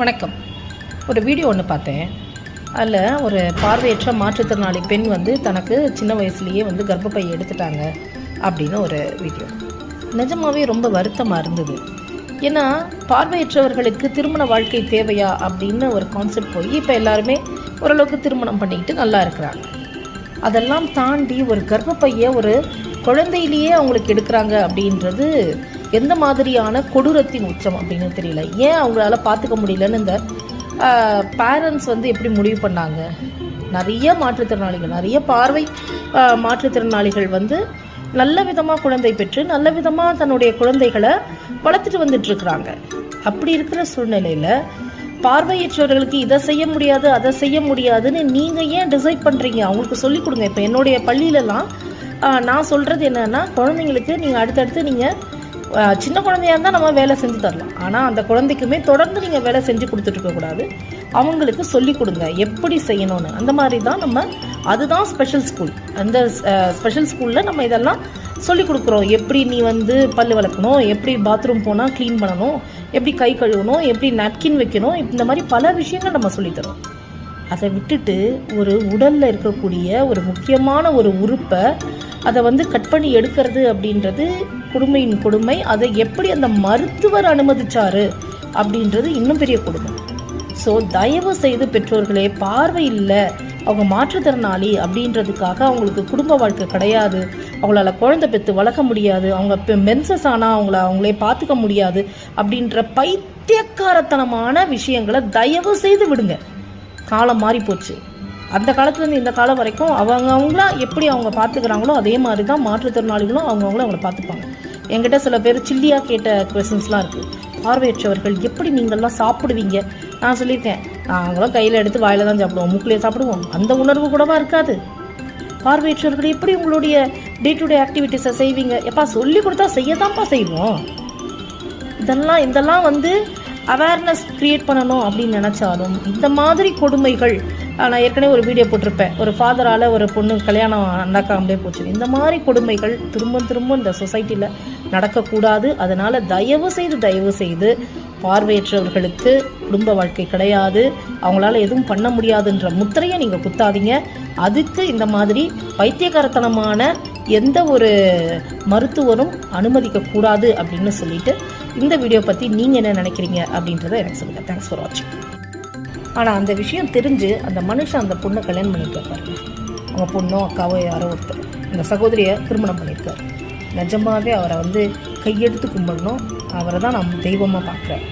வணக்கம். ஒரு வீடியோ ஒன்று பார்த்தேன். அதில் ஒரு பார்வையற்ற மாற்றுத்திறனாளி பெண் வந்து தனக்கு சின்ன வயசுலேயே வந்து கர்ப்பப்பை எடுத்துட்டாங்க அப்படின்னு ஒரு வீடியோ நிஜமாகவே ரொம்ப வருத்தமாக இருந்தது. ஏன்னா பார்வையற்றவர்களுக்கு திருமண வாழ்க்கை தேவையா அப்படின்னு ஒரு கான்செப்ட் போய் இப்போ எல்லாருமே ஓரளவுக்கு திருமணம் பண்ணிக்கிட்டு நல்லா இருக்கிறாங்க. அதெல்லாம் தாண்டி ஒரு கர்ப்பப்பையை ஒரு குழந்தையிலேயே அவங்களுக்கு எடுக்கிறாங்க அப்படின்றது எந்த மாதிரியான கொடூரத்தின் உச்சம் அப்படின்னு தெரியல. ஏன் அவங்களால பார்த்துக்க முடியலன்னு இந்த பேரண்ட்ஸ் வந்து எப்படி முடிவு பண்ணாங்க? நிறைய மாற்றுத்திறனாளிகள் நிறைய பார்வை மாற்றுத்திறனாளிகள் வந்து நல்ல விதமாக குழந்தை பெற்று நல்ல விதமாக தன்னுடைய குழந்தைகளை வளர்த்துட்டு வந்துட்டுருக்குறாங்க. அப்படி இருக்கிற சூழ்நிலையில் பார்வையற்றவர்களுக்கு இதை செய்ய முடியாது அதை செய்ய முடியாதுன்னு நீங்கள் ஏன் டிசைட் பண்ணுறீங்க அவங்களுக்கு சொல்லிக் கொடுங்க. இப்போ என்னுடைய பள்ளியிலலாம் நான் சொல்கிறது என்னென்னா குழந்தைங்களுக்கு நீங்கள் அடுத்தடுத்து நீங்கள் சின்ன குழந்தையா இருந்தால் நம்ம வேலை செஞ்சு தரலாம். ஆனால் அந்த குழந்தைக்குமே தொடர்ந்து நீங்கள் வேலை செஞ்சு கொடுத்துட்ருக்கக்கூடாது அவங்களுக்கு சொல்லிக் கொடுங்க எப்படி செய்யணும்னு. அந்த மாதிரி தான் நம்ம அதுதான் ஸ்பெஷல் ஸ்கூல் அந்த ஸ்பெஷல் ஸ்கூலில் நம்ம இதெல்லாம் சொல்லி கொடுக்குறோம். எப்படி நீ வந்து பல் வளர்க்கணும் எப்படி பாத்ரூம் போனால் க்ளீன் பண்ணணும் எப்படி கை கழுவணும் எப்படி நப்கின் வைக்கணும் இந்த மாதிரி பல விஷயங்கள் நம்ம சொல்லித்தரோம் அதை விட்டுட்டு ஒரு உடலில் இருக்கக்கூடிய ஒரு முக்கியமான ஒரு உறுப்பை அதை வந்து கட் பண்ணி எடுக்கிறது அப்படின்றது கொடுமையின் கொடுமை அதை எப்படி அந்த மருத்துவர் அனுமதிச்சாரு அப்படின்றது இன்னும் பெரிய கொடுமை. ஸோ தயவு செய்து பெற்றோர்களே பார்வை இல்லை. அவங்க மாற்றுத்திறனாளி அப்படின்றதுக்காக அவங்களுக்கு குடும்ப வாழ்க்கை கிடையாது. அவங்களால குழந்தை பெற்று வளர்க்க முடியாது. அவங்க மென்சஸ் ஆனால் அவங்கள அவங்களே பார்த்துக்க முடியாது அப்படின்ற பைத்தியக்காரத்தனமான விஷயங்களை தயவு செய்து விடுங்க. காலம் மாறி போச்சு. அந்த காலத்துலேருந்து இந்த காலம் வரைக்கும் அவங்க அவங்களா எப்படி அவங்க பார்த்துக்கிறாங்களோ அதே மாதிரி தான் மாற்றுத்திறனாளிகளும் அவங்கவுங்களும் அவங்கள பார்த்துப்பாங்க. என்கிட்ட சில பேர் சில்லியாக கேட்ட கொஸ்டின்ஸ்லாம் இருக்குது பார்வையற்றவர்கள் எப்படி நீங்கள்லாம் சாப்பிடுவீங்க? நான் சொல்லியிருக்கேன். நாங்களும் கையில் எடுத்து வாயில் தான் சாப்பிடுவோம். மூக்கிலே சாப்பிடுவோம். அந்த உணர்வு கூடவா இருக்காது? பார்வையற்றவர்கள் எப்படி உங்களுடைய டே டு டே ஆக்டிவிட்டீஸை செய்வீங்க? எப்பா சொல்லி கொடுத்தா செய்யத்தான்ப்பா செய்வோம். இதெல்லாம் இதெல்லாம் வந்து அவேர்னஸ் கிரியேட் பண்ணணும் அப்படின்னு நினச்சாலும் இந்த மாதிரி கொடுமைகள் நான் ஏற்கனவே ஒரு வீடியோ போட்டிருப்பேன். ஒரு ஃபாதரால் ஒரு பொண்ணு கல்யாணம் நடக்காமலே போச்சு. இந்த மாதிரி கொடுமைகள் திரும்ப திரும்ப இந்த சொசைட்டியில் நடக்கக்கூடாது. அதனால் தயவு செய்து தயவு செய்து பார்வையற்றவர்களுக்கு குடும்ப வாழ்க்கை கிடையாது. அவங்களால எதுவும் பண்ண முடியாதுன்ற முத்திரையை நீங்கள் குத்தாதீங்க. அதுக்கு இந்த மாதிரி பைத்தியகாரத்தனமான எந்த ஒரு மருத்துவரும் அனுமதிக்கக்கூடாது அப்படின்னு சொல்லிட்டு இந்த வீடியோ பற்றி நீங்கள் என்ன நினைக்கிறீங்க அப்படின்றத எனக்கு சொல்லுங்கள் தேங்க்ஸ் ஃபார் வாட்சிங் ஆனால் அந்த விஷயம் தெரிஞ்சு அந்த மனுஷன் அந்த பொண்ணை கல்யாணம் பண்ணியிருக்காரு. அவங்க பொண்ணோ அக்காவோ யாரோ ஒருத்தர். அந்த சகோதரியை திருமணம் பண்ணியிருக்காரு. நிஜமாகவே அவரை வந்து கையெடுத்து கும்பிடணும். அவரை தான் நான் தெய்வமாக பார்க்குறேன்